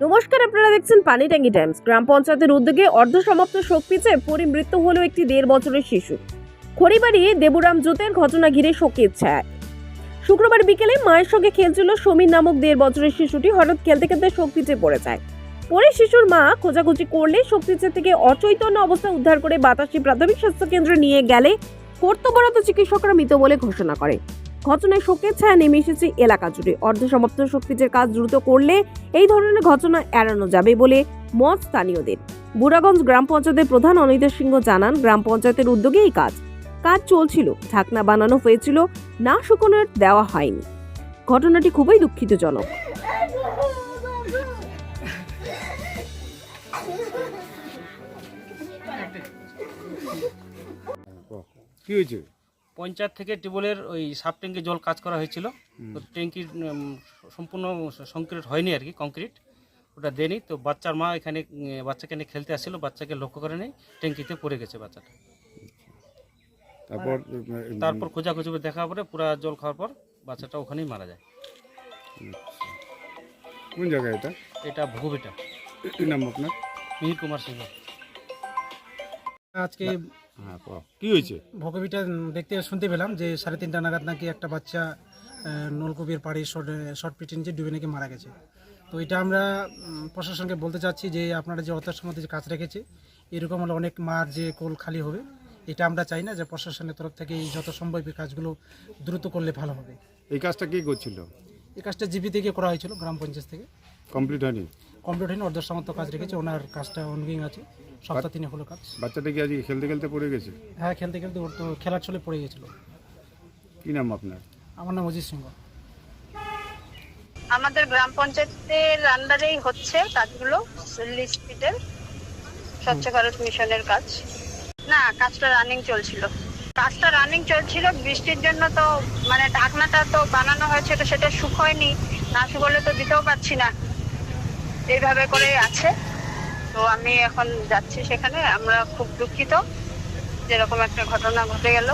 নমস্কার, আপনারা দেখছেন পানি ট্যাঙ্কি টাইমস। গ্রাম পঞ্চায়েতের উদ্যোগে অর্ধসমাপ্ত শোক পিচে পরিমৃত্যু হলো একটি দেড় বছরের শিশু। খড়িবাড়ি দেবুরাম জোতের ঘটনা ঘিরে শোকের ছায়। শুক্রবার বিকেলে মায়ের সঙ্গে খেলছিল সমীর নামক দেড় বছরের শিশুটি, হঠাৎ খেলতে খেলতে শোক পিচে পড়ে যায়। পরে শিশুর মা খোঁজাখুঁজি করলে শোক পিচে থেকে অচৈতন্য অবস্থা উদ্ধার করে বাতাসী প্রাথমিক স্বাস্থ্য কেন্দ্রে নিয়ে গেলে কর্তব্যরত চিকিৎসকরা মৃত বলে ঘোষণা করে। ঘটনায় শোকের ছায়া নেমে এসেছে এলাকা জুড়ে। অর্ধসমাপ্ত শক্তিজের কাজ দ্রুত করলে এই ধরনের ঘটনা এড়ানো যাবে বলে মত স্থানীয়দের। বুড়াগঞ্জ গ্রাম পঞ্চায়েতের প্রধান অনিতা সিংহ জানান, গ্রাম পঞ্চায়েতের উদ্যোগে এই কাজ কাজ চলছিল, ঢাকনা বানানো হয়েছিল, না শুকনোর দেওয়া হয়নি। ঘটনাটি খুবই দুঃখিতজনক। কি হয়েছে? পঞ্চায়েত থেকে টিউবওয়েলের ওই সাব ট্যাঙ্কি জল কাজ করা হয়েছিল। তো ট্যাঙ্কির উম, সম্পূর্ণ সংক্রিট হয়নি আর কি কংক্রিট। ওটা দেয়নি। তো বাচ্চার মা এখানে বাচ্চাকে নিয়ে খেলতে আসছিল বাচ্চাকে লক্ষ্য করে নেই ট্যাঙ্কিতে পড়ে গেছে বাচ্চাটা। তারপর তারপর খোঁজাখুঁজি করে দেখার পরে পুরা জল খাওয়ার পর বাচ্চাটা ওখানেই মারা যায়। কোন জায়গায় এটা? এটা ভুগুবিটা কি নাম আপনার? মিহির কুমার সিংহ। আজকে হ্যাঁ ক। হয়েছে? ভোগবিটা দেখতে শুনতে পেলাম যে সাড়ে তিনটা নাগাদ নাকি একটা বাচ্চা নলকূপের পাড়ে শর্ট শর্ট পিটে নিচে ডুবে নাকি মারা গেছে। তো এটা আমরা প্রশাসনকে বলতে চাচ্ছি যে আপনারা যে অত্যাসমতে যে কাজ রেখেছে এরকম হলে অনেক মার যে কোল খালি হবে এটা আমরা চাই না যে প্রশাসনের তরফ থেকে এই যত সম্ভব এই কাজগুলো দ্রুত করলে ভালো হবে। এই কাজটা কি করছিল? এই কাজটা জিপি থেকে করা হয়েছিল গ্রাম পঞ্চায়েত থেকে। কমপ্লিট হয়নি? কমপ্লিট হয়নি অর্ধসমর্থ কাজ রেখেছে ওনার কাজটা অনগিং আছে সপ্তাহ তিনে হলো কাজ। বাচ্চাটা কি আজকে খেলতে খেলতে পড়ে গেছে? হ্যাঁ খেলতে খেলতে ওর তো খেলার ছলে পড়ে গেছিল। কি নাম আপনার? আমার নাম অজিত সিংহ। আমাদের গ্রাম পঞ্চায়েতের আন্ডারেই হচ্ছে কাজগুলো লিস্পিটের স্বচ্ছ ভারত মিশনের কাজ। না কাজটা রানিং চলছিল। কাজটা রানিং চলছিল বৃষ্টির জন্য তো মানে ঢাকনাটা তো বানানো হয়েছে তো সেটা শুকোয়নি। না শুকোলে তো দিতেও পারছি না। এইভাবে করে আছে। তো আমি এখন যাচ্ছি সেখানে। আমরা খুব দুঃখিত। যেরকম একটা ঘটনা ঘটে গেল।